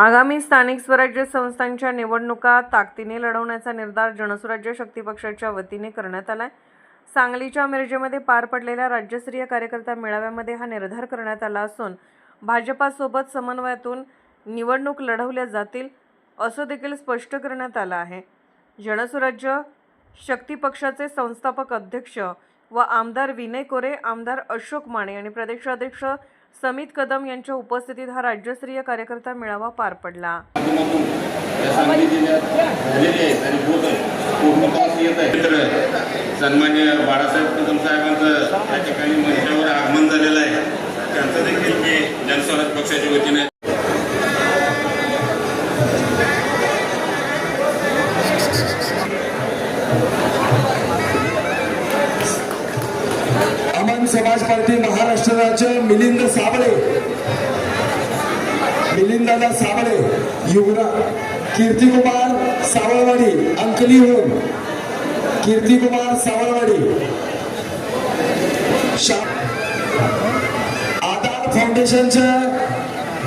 आगामी स्थानिक स्वराज्य संस्थांच्या निवडणुका ताकदीने लढवण्याचा निर्धार जनसुराज्य शक्ती पक्षाच्या वतीने करण्यात आला आहे सांगलीच्या मिरजेमध्ये पार पडलेल्या राज्यस्तरीय कार्यकर्ता मेळाव्यामध्ये हा निर्धार करण्यात आला असून भाजपासोबत समन्वयातून निवडणूक लढवल्या जातील असं देखील स्पष्ट करण्यात आलं आहे. जनसुराज्य शक्ती पक्षाचे संस्थापक अध्यक्ष व आमदार विनय कोरे आमदार अशोक माने आणि प्रदेशाध्यक्ष समित कदम यांच्या उपस्थितीत हा राज्यस्तरीय कार्यकर्ता मेळावा पार पडला. सन्मान्य बाळासाहेब कदम साहेबांचं या ठिकाणी मंचावर आगमन झालेलं आहे. त्यांचं देखील मी जनस्वराज पक्षाच्या वतीने समाज पार्टी महाराष्ट्र राज्य मिलिंद साबळे. मिलिंदादा साबळे युवरा कीर्तिकुमार सावळवाडी अंकलीहून कीर्तिकुमार सावळवाडी. शा आधार फाउंडेशनच्या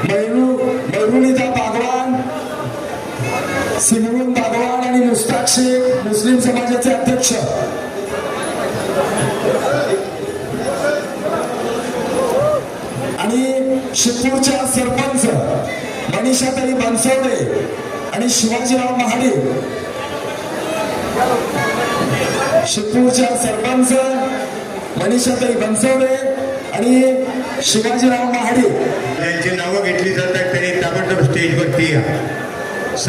मैरू मैरुणीचा बागवान सिमरून बागवान आणि मुस्ताक्षी मुस्लिम समाजाचे अध्यक्ष. आणि शिपूरच्या सरपंच मनीषाताई बनसवडे आणि शिवाजीराव महाडे. शिपूरच्या सरपंच मनीषाताई बनसवडे आणि शिवाजीराव महाडे. ज्यांची नावं घेतली जातात त्यांनी ताबडतोब स्टेजवरती या.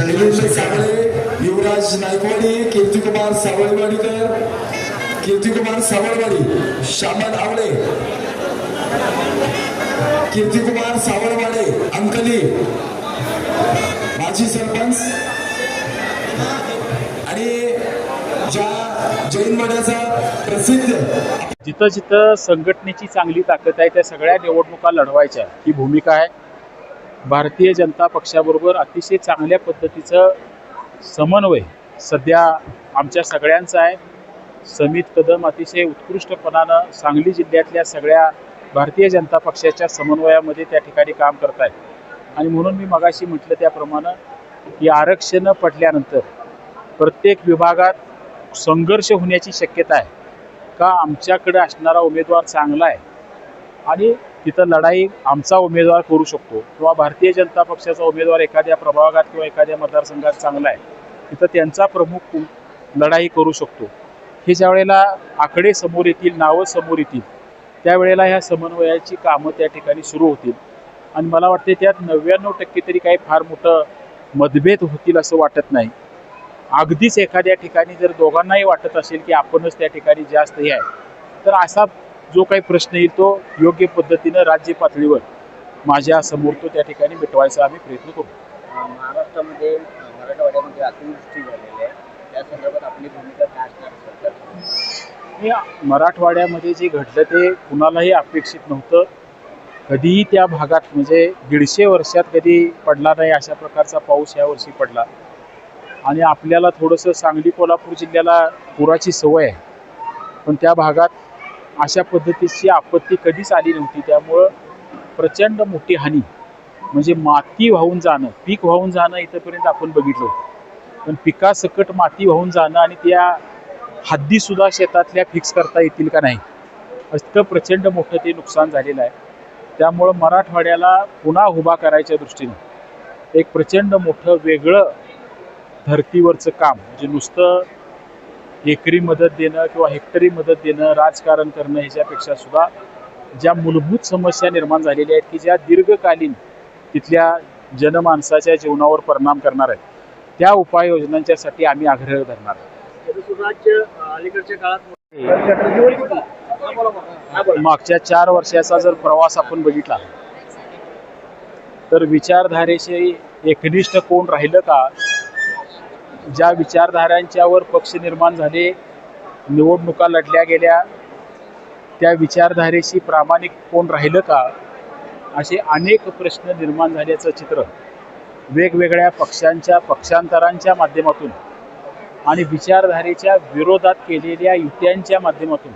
निलेश सावळे युवराज नायकवाडी कीर्तिकुमार सावळवाडीकर कीर्तिकुमार सावळवाडी श्यामल आवळे. कीर्तिकुमार सावरवाडे अंकली. माजी सरपंच. आणि ज्या जैन मठाचा प्रसिद्ध जिथं जिथं संघटनेची चांगली ताकद आहे त्या सगळ्या निवडणुका लढवायच्या. ही भूमिका आहे. भारतीय जनता पक्षाबरोबर अतिशय चांगल्या पद्धतीचं समन्वय सध्या आमच्या सगळ्यांचा आहे. समित कदम अतिशय उत्कृष्टपणानं सांगली जिल्ह्यातल्या सगळ्या भारतीय जनता पक्षाच्या समन्वयामध्ये त्या ठिकाणी काम करत आहेत आणि म्हणून मी मगाशी म्हटलं त्याप्रमाणे की आरक्षणं पडल्यानंतर प्रत्येक विभागात संघर्ष होण्याची शक्यता आहे. का आमच्याकडे असणारा उमेदवार चांगला आहे? आणि तिथं लढाई आमचा उमेदवार करू शकतो. किंवा भारतीय जनता पक्षाचा उमेदवार एखाद्या प्रभागात किंवा एखाद्या मतदारसंघात चांगला आहे तिथं त्यांचा प्रमुख लढाई करू शकतो. हे ज्या वेळेला आकडे समोर येतील नावं समोर येतील त्यावेळेला ह्या समन्वयाची कामं त्या ठिकाणी सुरू होतील. आणि मला वाटते त्यात नव्याण्णव टक्के तरी काही फार मोठं मतभेद होतील असं वाटत नाही. अगदीच एखाद्या ठिकाणी जर दोघांनाही वाटत असेल की आपणच त्या ठिकाणी जास्त हे आहे तर असा जो काही प्रश्न येईल तो योग्य पद्धतीनं राज्य पातळीवर माझ्यासमोर तो त्या ठिकाणी मिटवायचा आम्ही प्रयत्न करू. महाराष्ट्रामध्ये मराठवाड्यामध्ये अतिवृष्टी झालेली आहे. त्या संदर्भात आपली भूमिका काय असणार या मराठवाड्यामध्ये जे घडलं ते कुणालाही अपेक्षित नव्हतं. कधीही त्या भागात म्हणजे दीडशे वर्षात कधी पडला नाही अशा प्रकारचा पाऊस यावर्षी पडला. आणि आपल्याला थोडंसं सांगली कोल्हापूर जिल्ह्याला पुराची सवय आहे. पण त्या भागात अशा पद्धतीची आपत्ती कधीच आली नव्हती. त्यामुळं प्रचंड मोठी हानी म्हणजे माती वाहून जाणं पीक वाहून जाणं इथंपर्यंत आपण बघितलं होतं. पण पिकासकट माती वाहून जाणं आणि त्या हद्दीसुद्धा शेतातल्या फिक्स करता येतील का नाही? इतकं प्रचंड मोठं ते नुकसान झालेलं आहे. त्यामुळं मराठवाड्याला पुन्हा उभा करायच्या दृष्टीनं एक प्रचंड मोठं वेगळं धर्तीवरचं काम म्हणजे नुसतं एकरी मदत देणं किंवा हेक्टरी मदत देणं राजकारण करणं ह्याच्यापेक्षा सुद्धा ज्या मूलभूत समस्या निर्माण झालेल्या आहेत की ज्या दीर्घकालीन तिथल्या जनमानसाच्या जीवनावर परिणाम करणार आहेत. त्या उपाययोजनांच्यासाठी आम्ही आग्रह धरणार मागच्या चार वर्षाचा जर प्रवास आपण बघितला तर विचारधारेशी एकनिष्ठ कोण राहिलं का? ज्या विचारधारांच्यावर पक्ष निर्माण झाले निवडणुका लढल्या गेल्या त्या विचारधारेशी प्रामाणिक कोण राहिलं का? असे अनेक प्रश्न निर्माण झाल्याचं चित्र वेगवेगळ्या पक्षांच्या पक्षांतरांच्या माध्यमातून आणि विचारधारेच्या विरोधात केलेल्या युत्यांच्या माध्यमातून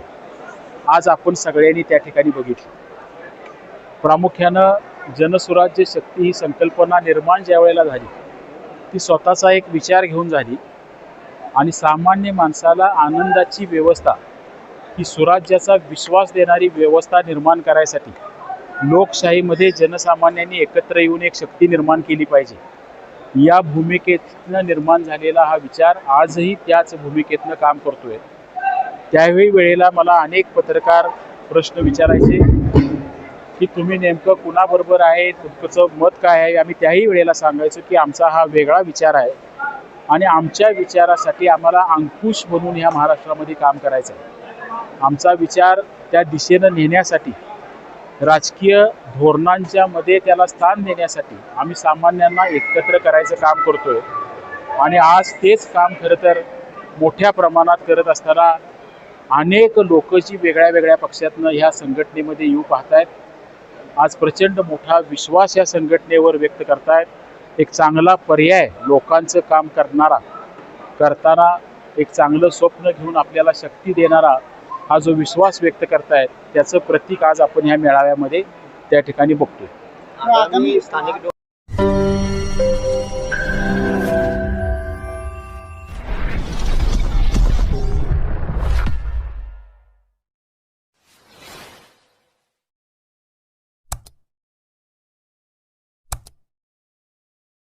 आज आपण सगळ्यांनी त्या ठिकाणी बघितलं. प्रामुख्यानं जनसुराज्य शक्ती ही संकल्पना निर्माण ज्या वेळेला झाली ती स्वतःचा एक विचार घेऊन झाली आणि सामान्य माणसाला आनंदाची व्यवस्था ही सुराज्याचा विश्वास देणारी व्यवस्था निर्माण करायसाठी लोकशाहीमध्ये जनसामान्यांनी एकत्र येऊन एक शक्ती निर्माण केली पाहिजे. या भूमिकेतनं निर्माण झालेला हा विचार आजही त्याच भूमिकेतनं काम करतोय. त्यावेळी वेळेला मला अनेक पत्रकार प्रश्न विचारायचे की तुम्ही नेमकं कुणाबरोबर आहे तुमचं मत काय आहे? आम्ही त्याही वेळेला सांगायचो की आमचा हा वेगळा विचार आहे आणि आमच्या विचारासाठी आम्हाला अंकुश म्हणून ह्या महाराष्ट्रामध्ये काम करायचं आहे आमचा विचार त्या दिशेनं नेण्यासाठी राजकीय धोरणांच्या मध्ये त्याला स्थान देण्यासाठी आम्ही सामान्यांना एकत्र करायचं काम करतोय. आणि आज तेच काम खरं तर मोठ्या प्रमाणात करत असताना अनेक लोक जी वेगळ्या वेगळ्या पक्षातनं ह्या संघटनेमध्ये येऊ पाहतायत. आज प्रचंड मोठा विश्वास या संघटनेवर व्यक्त करतायत. एक चांगला पर्याय लोकांचं काम करणारा करताना एक चांगलं स्वप्न घेऊन आपल्याला शक्ती देणारा हा जो विश्वास व्यक्त करतायत त्याचं प्रतीक आज आपण ह्या मेळाव्यामध्ये त्या ठिकाणी बघतोय. स्थानिक